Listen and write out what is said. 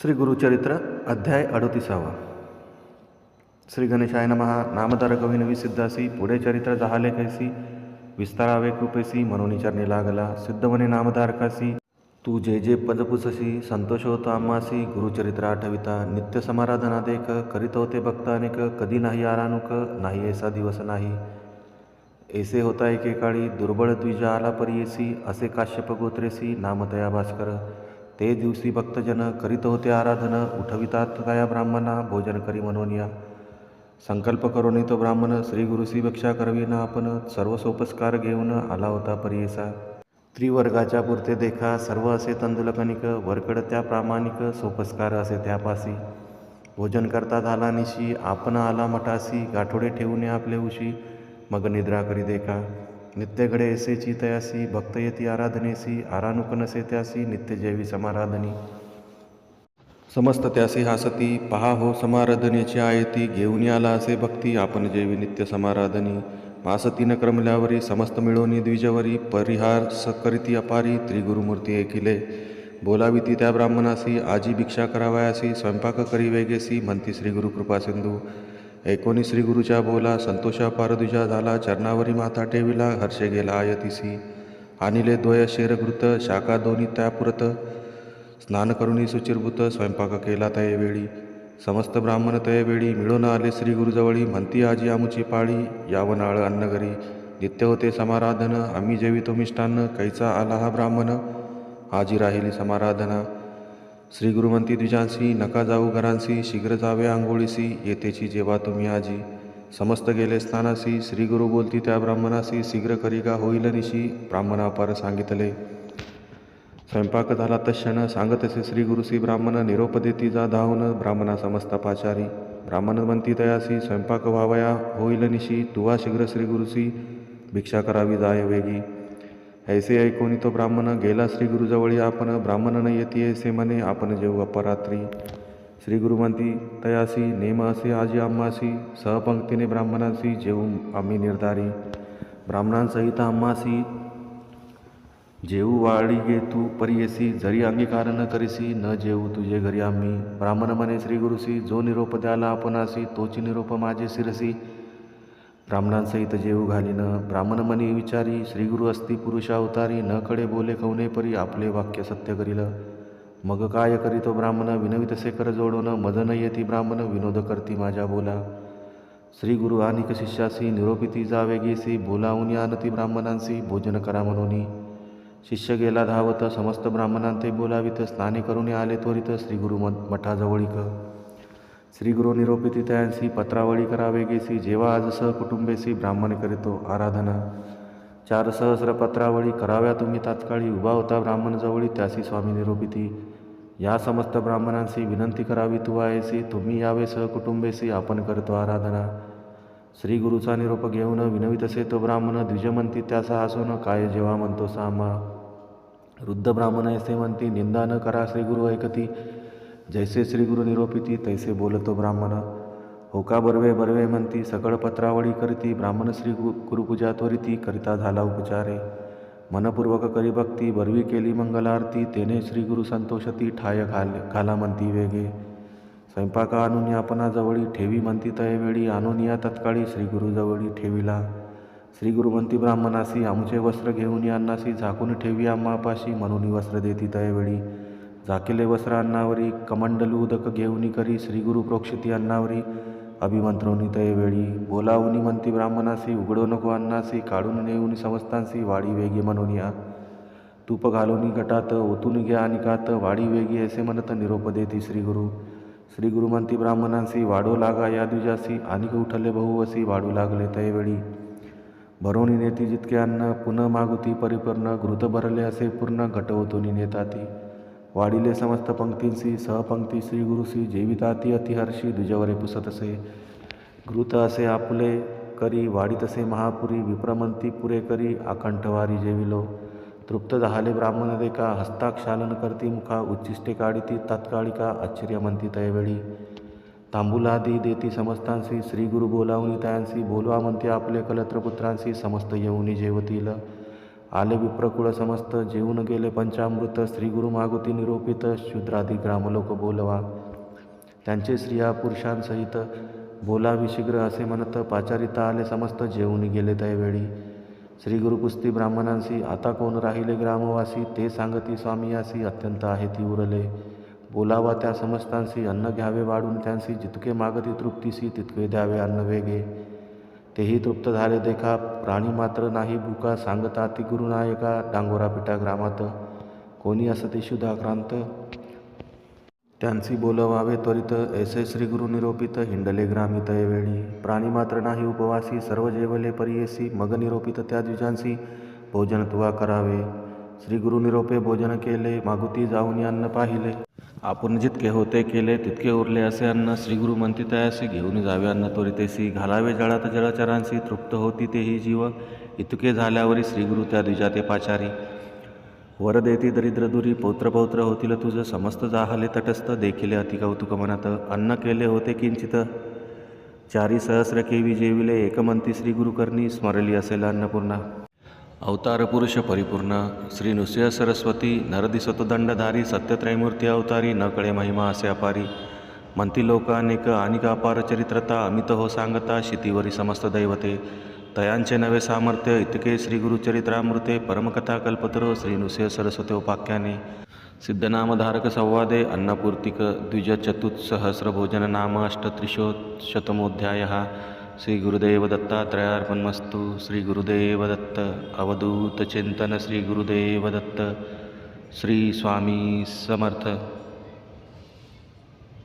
श्री गुरुचरित्र अध्याय अडतीसावा. श्री गणेशाय नमहा. नामधारक कविनवी सिद्धासी. पुढे चरित्र जहाले कैसी. विस्तारावे कृपेसी. म्हणून चरणी लागला. सिद्धवने नामधारकासी. तू जे जे पदपुससी संतोष होतो आम्हासी. गुरुचरित्र आठविता. नित्य समाराधना देख. करीत होते भक्त अनेक. कधी नाही आरानुक. नाही ऐसा दिवस नाही. ऐसे होता एकेकाळी. दुर्बळ द्विजा आला परियेसी असे काश्यप गोत्रेसी. नामतया भास्कर. ते दिवशी भक्तजन करीत होते आराधन उठवितात तया ब्राह्मणा भोजन करी म्हणून या संकल्प करून तो ब्राह्मण श्री गुरुसी भिक्षा करविना आपण सर्व सोपस्कार घेऊन आला होता परियसा. त्रिवर्गाच्या पुरते देखा सर्व असे तंदुलकनिक वरकड त्या प्रामाणिक सोपस्कार असे त्यापासी भोजन करता झाला निशी आपण आला मठासी गाठोडे ठेवून आपले उशी मग निद्रा करी देखा. नित्यगडे तयासी भक्त येती आराधनेसी आरानुकनसे त्यासी नित्य जैवी समाराधनी। समस्त त्यासी हासती पहा हो समाराधनेची आयती घेऊन आला असे भक्ती आपण जेवी नित्य समाराधनी। मासतीन क्रमल्यावरी समस्त मिळवणी द्विजवरी परिहार सकरिती अपारी त्रिगुरुमूर्ती एकिले। बोलावी ती त्या ब्राह्मणासी आजी भिक्षा करावयासी स्वयंपाक करी वेगेसी म्हणती श्री गुरु कृपा सिंधू। एकोणी श्रीगुरुच्या बोला संतोषा पारदुजा झाला चरणावरी माथा ठेविला हर्षे गेला आयतीसी. आणिले द्वय शेरघृत शाखा दोन्ही त्यापुरत. स्नान करुणी सुचिरभूत स्वयंपाक केला तये वेळी. समस्त ब्राह्मण तये वेळी मिळून आले श्री गुरुजवळी म्हणती आजी आमुची पाळी यावनाळ अन्नगरी. नित्य होते समाराधन आम्ही जेवितो मिष्टान्न कैचा आला हा ब्राह्मण? आजी राहिली समाराधना. श्री गुरुमंती द्विजांसी नका जाऊ घरांसी शीघ्र जावे आंघोळीसी येतेची जेव्हा तुम्ही आजी. समस्त गेले स्थानासी श्री गुरु बोलती त्या ब्राह्मणासी शीघ्र करी का होईल निशी ब्राह्मणापार सांगितले. स्वयंपाक झाला तक्षण सांगतसे श्री गुरुसी ब्राह्मण निरोप देती जा धावून ब्राह्मणा समस्त पाचारी. ब्राह्मण म्हणती तयासी स्वयंपाक व्हावया होईल निशी तुवा शीघ्र श्री गुरुसी भिक्षा करावी जाय वेगी. ऐसे ऐकोनी तो ब्राह्मण गेला श्री गुरुजवळी आपण ब्राह्मण न येते ऐसे म्हणे आपण जेव अपरात्री. श्री गुरु म्हणती तयासी नेम असे आजी आम्हासी सहपंक्तीने ब्राह्मणांशी जेऊ आम्ही निर्धारी. ब्राह्मणांसहित आम्हासी जेऊ वाळी गे तू परियसी जरी अंगीकार न करीसी न जेऊ तुझे घरी आम्ही. ब्राह्मण म्हणे श्री गुरुसी जो निरोप द्याला आपणासी तोची निरोप माझे शिरसी. ब्राह्मणांसहित जेऊ घालीन ब्राह्मण मनी विचारी श्री गुरु पुरुषा अवतारी न कडे बोले कवने परी आपले वाक्य सत्य करील. मग काय करीतो ब्राह्मण? विनवितसे कर जोडून मदन येती ब्राह्मण विनोद करती माझ्या बोला. श्री गुरु अनिक शिष्यासी निरोपिती जावे गेसी बोलावून आणती ब्राह्मणांसी भोजन करा म्हणून. शिष्य गेला धावत समस्त ब्राह्मणांते बोलावित स्नाने करून आले त्वरित श्रीगुरु मठाजवळीक. श्रीगुरु निरोपिती पत्रावळी करावेगेसी जेव्हा आज सहकुटुंबेसी ब्राह्मण करीतो आराधना. चार सहस्र पत्रावळी कराव्या तुम्ही तात्काळी उभा होता ब्राह्मण जवळी त्यासी स्वामी निरोपिती. या समस्त ब्राह्मणांशी विनंती करावी तू आहेसी तुम्ही यावे सहकुटुंबेसी आपण करतो आराधना. श्री गुरुचा निरोप घेऊन विनवितसे तो ब्राह्मण द्विजमंती त्याचा हसून काय जेव्हा म्हणतो सामा. वृद्ध ब्राह्मण ऐसे म्हणती निंदा न करा श्रीगुरु ऐकती. जैसे श्री गुरु निरोपिती तैसे बोलतो ब्राह्मण। होका बर्वे बर्वे म्हणती सकळ पत्रावळी करती ब्राह्मण श्री गु गुरुपूजा त्वरिती करिता झाला उपचारे। मनपूर्वक करी भक्ती बरवी केली मंगलारती तेने श्री गुरु संतोषती ठाय घाल घाला म्हणती वेगे। स्वयंपाका आणून यापणाजवळी ठेवी म्हणती तयवेळी आणून या तत्काळी श्री गुरुजवळी ठेविला। श्री गुरु म्हणती ब्राह्मणासी आमचे वस्त्र घेऊन यांनासी झाकून ठेवी आम्हापाशी म्हणून वस्त्र देती तयवेळी झाकेले वस्त्र अन्नावरी कमंडलू उदक घेऊनी करी श्री गुरु प्रोक्षिती अन्नावरी अभिमंत्रोनी तयवेळी बोलावनी म्हणती ब्राह्मणासी उघडो नको अन्नासी काढून नेऊनी समस्तांसी वाडी वेगी म्हणून या. तूप घालून गटात ओतून घ्या आणि कात वाडी वेगी असे म्हणत निरोप देती श्री गुरु. श्री म्हणती ब्राह्मणांसी वाढो लागा या द्विजासी आणि उठले बहुवसी वाढू लागले तयवेळी भरोणी नेती जितके अन्न पुनः मागुती परिपूर्ण घृत भरले असे पूर्ण घटवतोनी नेताती. वाढिले समस्त पंक्तींसी सहपंक्ती श्री गुरुसी जीविताती अतिहर्षी द्विजवरे पुसतसे। घृत असे आपले करी वाढीतसे महापुरी विप्रमंती पुरे करी आकंठवारी जेविलो। तृप्त झाले ब्राह्मण देका हस्ताक्षालन करती मुखा उच्चिष्टे काढिती तात्काळिका आश्चर्य म्हणती तयवेळी। तांबुलादी देती समस्तांसी श्री गुरु बोलावून तयांसी बोलवा म्हणते आपले कलत्रपुत्रांसी समस्त येऊनी जेवतील। आले विप्रकुळ समस्त जेवून गेले पंचामृत श्री गुरु मागुती निरोपित शूद्रादी ग्रामलोक बोलवा. त्यांचे स्त्रिया पुरुषांसहित बोलावी शीघ्र असे म्हणत पाचारिता आले समस्त जेवून गेले त्यावेळी. श्री गुरुकुस्ती ब्राह्मणांशी आता कोण राहिले ग्रामवासी ते सांगती स्वामीयासी अत्यंत आहे ती उरले. बोलावा त्या समस्तांशी अन्न घ्यावे वाढून त्यांशी जितके मागती तृप्तीसी तितके द्यावे अन्न वेगे. तेही तृप्त झाले देखा. प्राणी मात्र नाही भूका सांगता ती गुरुनायका डांगोरा पिठा ग्रामात. कोणी असते शुद्धाक्रांत त्यांची बोलवावे त्वरित. ऐसे श्री गुरु निरोपित. हिंडले ग्रामित वेळी प्राणी मात्र नाही उपवासी. सर्व जेवले परियेसी. मग निरोपित त्या द्विजांसी. भोजन तुवा करावे. श्री गुरु निरोपे भोजन केले. मागुती जाऊन अन्न पाहिले. आपण जितके होते केले तितके उरले असे अन्न श्रीगुरु म्हणती तयासी घेऊन जावे. अन्न त्वरितेसी घालावे. जळात जळचरांशी तृप्त होती तेही जीव. इतके झाल्यावरी श्रीगुरु त्या द्विजाते पाचारी. वर देती दरिद्र दुरी पौत्र पौत्र होतील तुझं समस्त जाहले तटस्थ. देखिले अतिकौतुक मनात अन्न केले होते किंचित. चारी सहस्र केवी जेविले एकमंती श्री गुरुकर्णी स्मरली असेल अन्नपूर्णा. अवतारपुरुष परिपूर्ण श्री नृसिंह सरस्वती नरदी दंडधारी सत्यत्रयमूर्ती अवतारी न कळे महिमा असे अपारी म्हणती लोक अनेक अपार चरित्रता अमित हो सांगता शितीवरी समस्त दैवते तयांचे नवे सामर्थ्य इतके श्री गुरुचरित्रामृते परमकथा कल्पतरो श्री नृसिंह सरस्वती उपाख्याने सिद्धनामधारक संवादे अन्नपूर्तिक द्विजचतुस्सहस्र भोजन नाम अष्टत्रिशोशतमोध्याय श्री गुरुदेव दत्तात्रयार्पणमस्तु श्री गुरुदेव दत्त अवधूत चिंतन श्री गुरुदेव दत्त श्री स्वामी समर्थ